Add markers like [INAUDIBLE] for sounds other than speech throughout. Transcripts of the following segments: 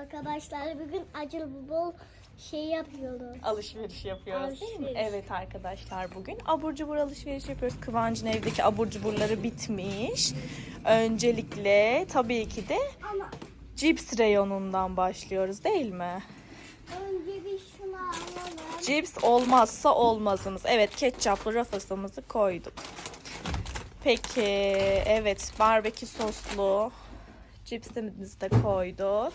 Arkadaşlar bugün acılı bol şey yapıyoruz. Alışveriş yapıyoruz değil mi? Alışveriş. Evet arkadaşlar bugün abur cubur alışveriş yapıyoruz. Kıvancın evdeki abur cuburları bitmiş. Öncelikle tabii ki de Ama cips reyonundan başlıyoruz değil mi? önce bir şunu alalım. Cips olmazsa olmazımız. Evet ketçaplı rafasımızı koyduk. Peki evet barbekü soslu cipsimizi de koyduk.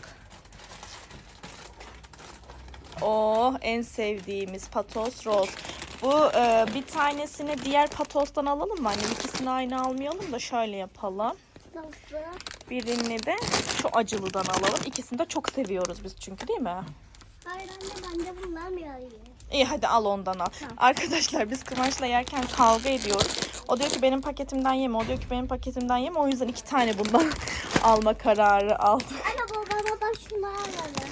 Oh en sevdiğimiz patos roz. Bu e, bir tanesini diğer patostan alalım mı? Hani ikisini aynı almayalım da şöyle yapalım. Nasıl? Birini de şu acılıdan alalım. İkisini de çok seviyoruz biz çünkü değil mi? Hayır anne ben de bundan bir alayım. İyi hadi al ondan al. Arkadaşlar biz Kıvanç'la yerken kavga ediyoruz. O diyor ki benim paketimden yeme. O diyor ki benim paketimden yeme. O yüzden iki tane bundan [LAUGHS] alma kararı aldık. Anne babama da şunu alalım.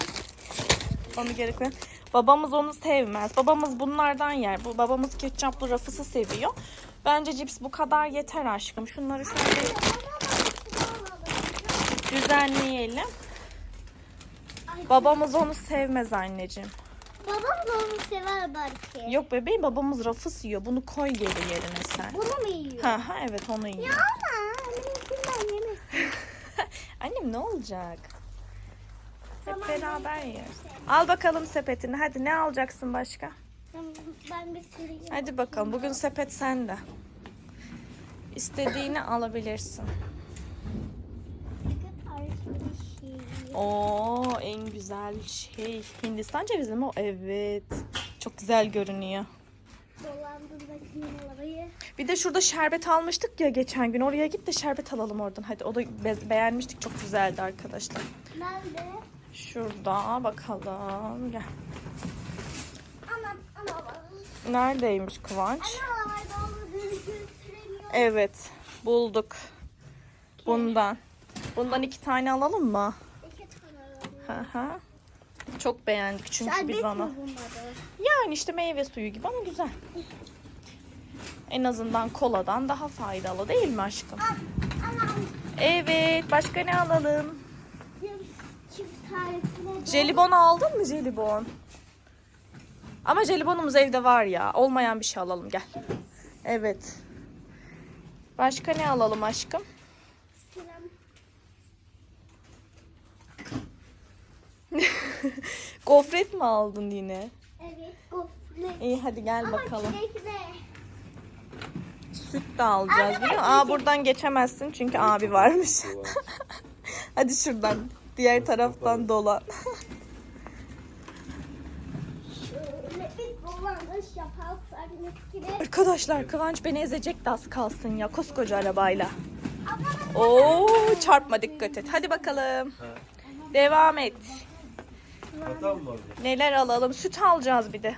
Onu geri koyalım. Babamız onu sevmez. Babamız bunlardan yer. Bu babamız ketçaplı rafısı seviyor. Bence cips bu kadar yeter aşkım. Şunları şöyle düzenleyelim. Babamız onu sevmez anneciğim. Babam da onu sever belki. Yok bebeğim babamız rafız yiyor. Bunu koy geri yerine sen. Bunu mu yiyor? Ha ha evet onu yiyor. Ama benimkinden yemesin. [LAUGHS] Annem ne olacak? Hep beraber yeriz. Al bakalım sepetini. Hadi ne alacaksın başka? Ben, ben bir sürü Hadi bakalım. Bugün sepet sende. İstediğini alabilirsin. şey. Oo en güzel şey. Hindistan cevizi mi o? Evet. Çok güzel görünüyor. Bir de şurada şerbet almıştık ya geçen gün. Oraya git de şerbet alalım oradan. Hadi o da be- beğenmiştik. Çok güzeldi arkadaşlar. Nerede? Şurada bakalım. Gel. Neredeymiş Kıvanç? Evet. Bulduk. Bundan. Bundan iki tane alalım mı? İki tane alalım. Çok beğendik çünkü biz Şerbet onu. mi bunları? Yani işte meyve suyu gibi ama güzel. En azından koladan daha faydalı değil mi aşkım? Evet. Başka ne alalım? Çift Jelibon aldın mı jelibon? Ama jelibonumuz evde var ya. Olmayan bir şey alalım gel. Evet. Başka ne alalım aşkım? [LAUGHS] Gofret mi aldın yine? Evet. Gofret. İyi hadi gel Ama bakalım. çilekli. Süt de alacağız biliyor musun? Aa buradan geçemezsin çünkü abi varmış. [LAUGHS] hadi şuradan. Diğer taraftan dolan. [LAUGHS] Arkadaşlar Kıvanç beni ezecek de az kalsın ya koskoca arabayla. Oo çarpma dikkat et. Hadi bakalım. Devam et. Neler alalım? Süt alacağız bir de.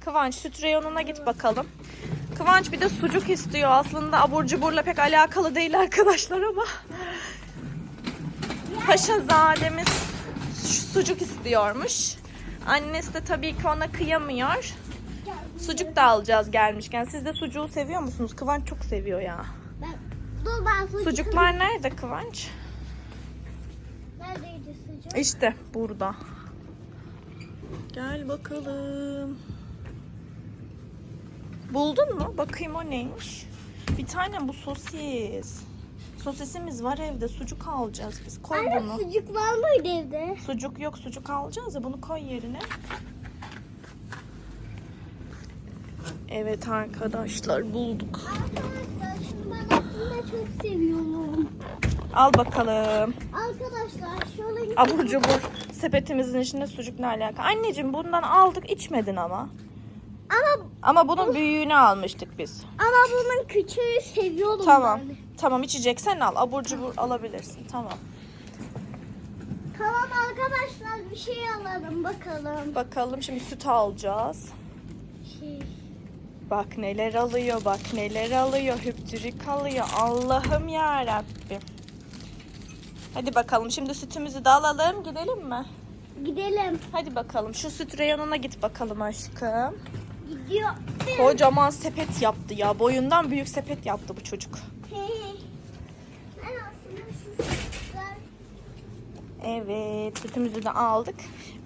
Kıvanç süt reyonuna git bakalım. Kıvanç bir de sucuk istiyor. Aslında abur cuburla pek alakalı değil arkadaşlar ama. Paşazademiz su- sucuk istiyormuş. Annesi de tabii ki ona kıyamıyor. Sucuk da alacağız gelmişken. Siz de sucuğu seviyor musunuz? Kıvanç çok seviyor ya. ben, dur ben sucuk Sucuklar nerede Kıvanç? Neredeydi sucuk? İşte burada. Gel bakalım. Buldun mu? Bakayım o neymiş. Bir tane bu sosis. Sosisimiz var evde. Sucuk alacağız biz. Koy Anne bunu. sucuk var mıydı evde? Sucuk yok. Sucuk alacağız ya. Bunu koy yerine. Evet arkadaşlar bulduk. Arkadaşlar şunu ben aslında çok seviyorum. Al bakalım. Arkadaşlar şöyle Abur cubur sepetimizin içinde sucuk ne alaka? Anneciğim bundan aldık içmedin ama. Ama Ama bunun büyüğünü almıştık biz. ama bunun küçüğü seviyorum Tamam. ben. Tamam içeceksen al. Abur cubur alabilirsin. Tamam. Tamam arkadaşlar bir şey alalım bakalım. Bakalım şimdi süt alacağız. Şey, Bak neler alıyor. Bak neler alıyor. Hüptürük alıyor. Allah'ım ya Rabbim. Hadi bakalım. Şimdi sütümüzü de alalım. Gidelim mi? gidelim. Hadi bakalım. Şu süt reyonuna git bakalım aşkım. Kocaman sepet yaptı ya. Boyundan büyük sepet yaptı bu çocuk. Evet sütümüzü de aldık.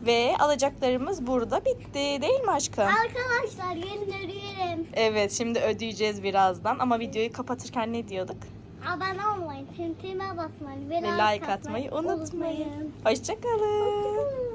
Ve alacaklarımız burada bitti değil mi aşkım? Arkadaşlar gelin ödeyelim. Evet şimdi ödeyeceğiz birazdan ama videoyu kapatırken ne diyorduk? Abone olmayı, tintime basmayı Ve like atmayı unutmayın. Hoşçakalın. Hoşçakalın.